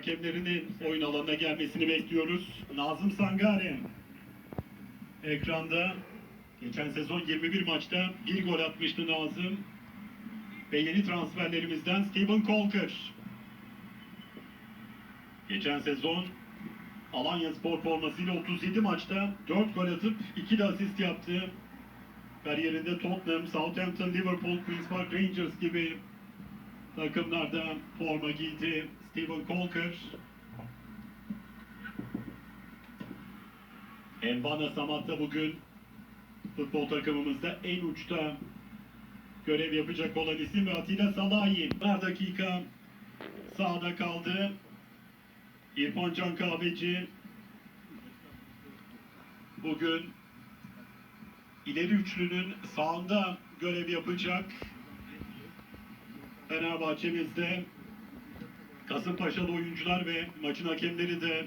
hakemlerinin oyun alanına gelmesini bekliyoruz. Nazım Sangare ekranda geçen sezon 21 maçta bir gol atmıştı Nazım. Ve yeni transferlerimizden Steven Colker. Geçen sezon Alanya Spor formasıyla 37 maçta 4 gol atıp 2 de asist yaptı. Kariyerinde Tottenham, Southampton, Liverpool, Queen's Park Rangers gibi takımlarda forma giydi. Steven Colker. Elvana Samat'ta bugün futbol takımımızda en uçta görev yapacak olan isim ve Atilla Salahi. Her dakika sahada kaldı. İrfan Can Kahveci bugün ileri üçlünün sağında görev yapacak. Fenerbahçe'mizde Kasımpaşalı oyuncular ve maçın hakemleri de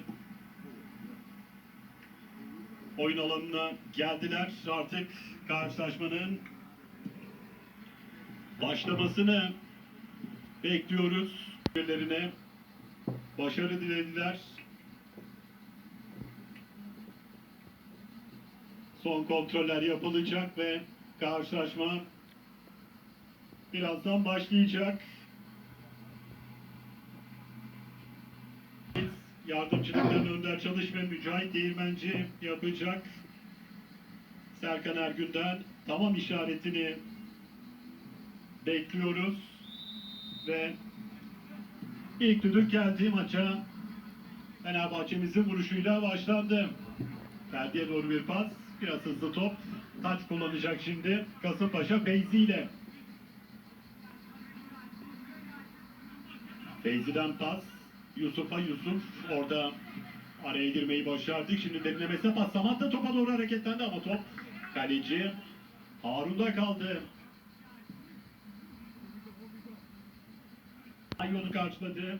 oyun alanına geldiler. Artık karşılaşmanın başlamasını bekliyoruz. Birilerine başarı dilediler. Son kontroller yapılacak ve karşılaşma birazdan başlayacak. Yardımcılıklarını Önder Çalış ve Mücahit Değirmenci yapacak. Serkan Ergün'den tamam işaretini bekliyoruz ve ilk düdük geldi maça. Fenerbahçe'mizin vuruşuyla başlandı. Ferdi'ye doğru bir pas. Biraz hızlı top. Taç kullanacak şimdi. Kasımpaşa Feyzi ile. Feyzi'den pas. Yusuf'a Yusuf orada araya girmeyi başardık. Şimdi derinlemesine pas. Samat da topa doğru hareketlendi ama top kaleci Harun'da kaldı. Ay onu karşıladı.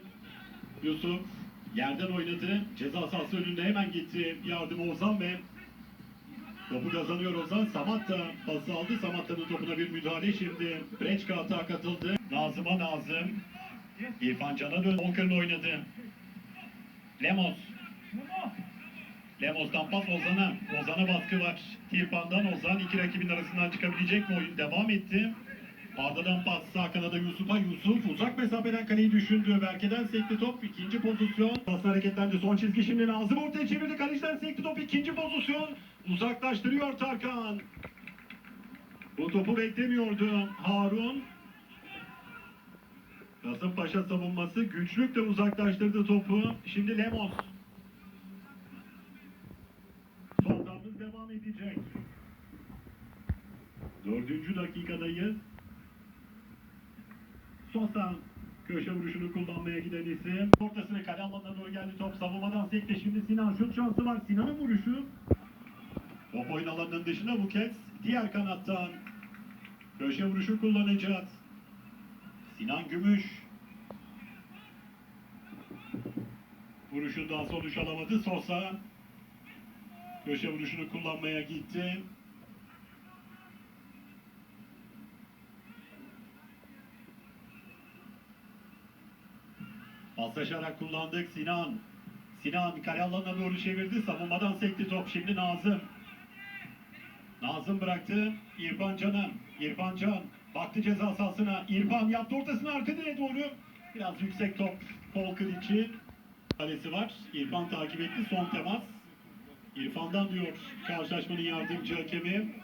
Yusuf yerden oynadı. Ceza sahası önünde hemen gitti. Yardım Ozan ve topu kazanıyor Ozan. Samat da pası aldı. Samatta'nın topuna bir müdahale. Şimdi Breçka hata katıldı. Nazım'a Nazım. İrfan Can'a dön. Volker'ın oynadı. Lemos. Lemos'tan pas Ozan'a. Ozan'a baskı var. İrfan'dan Ozan iki rakibin arasından çıkabilecek mi oyun? Devam etti. Arda'dan pas sağ kanada Yusuf'a Yusuf uzak mesafeden kaleyi düşündü. Berke'den sekti top ikinci pozisyon. Pas hareketlendi son çizgi şimdi Nazım ortaya çevirdi. Kaleciden sekti top ikinci pozisyon. Uzaklaştırıyor Tarkan. Bu topu beklemiyordu Harun. Kasımpaşa savunması güçlükle uzaklaştırdı topu. Şimdi Lemos. Sonlarımız devam edecek. Dördüncü dakikadayız. Sosa köşe vuruşunu kullanmaya giden isim. Ortasına kale alanına doğru geldi top. Savunmadan sekte. Şimdi Sinan şut şansı var. Sinan'ın vuruşu. Top oyun alanının dışında bu kez diğer kanattan köşe vuruşu kullanacağız. Sinan Gümüş. Vuruşundan sonuç alamadı. Sosa köşe vuruşunu kullanmaya gitti. Paslaşarak kullandık Sinan. Sinan kale alanına doğru çevirdi. Savunmadan sekti top. Şimdi Nazım. Nazım bıraktı. İrfan Can'a. İrfan Can baktı ceza sahasına. İrfan yaptı ortasına arka direğe doğru. Biraz yüksek top. Volker için. Kalesi var. İrfan takip etti. Son temas. İrfan'dan diyor karşılaşmanın yardımcı hakemi.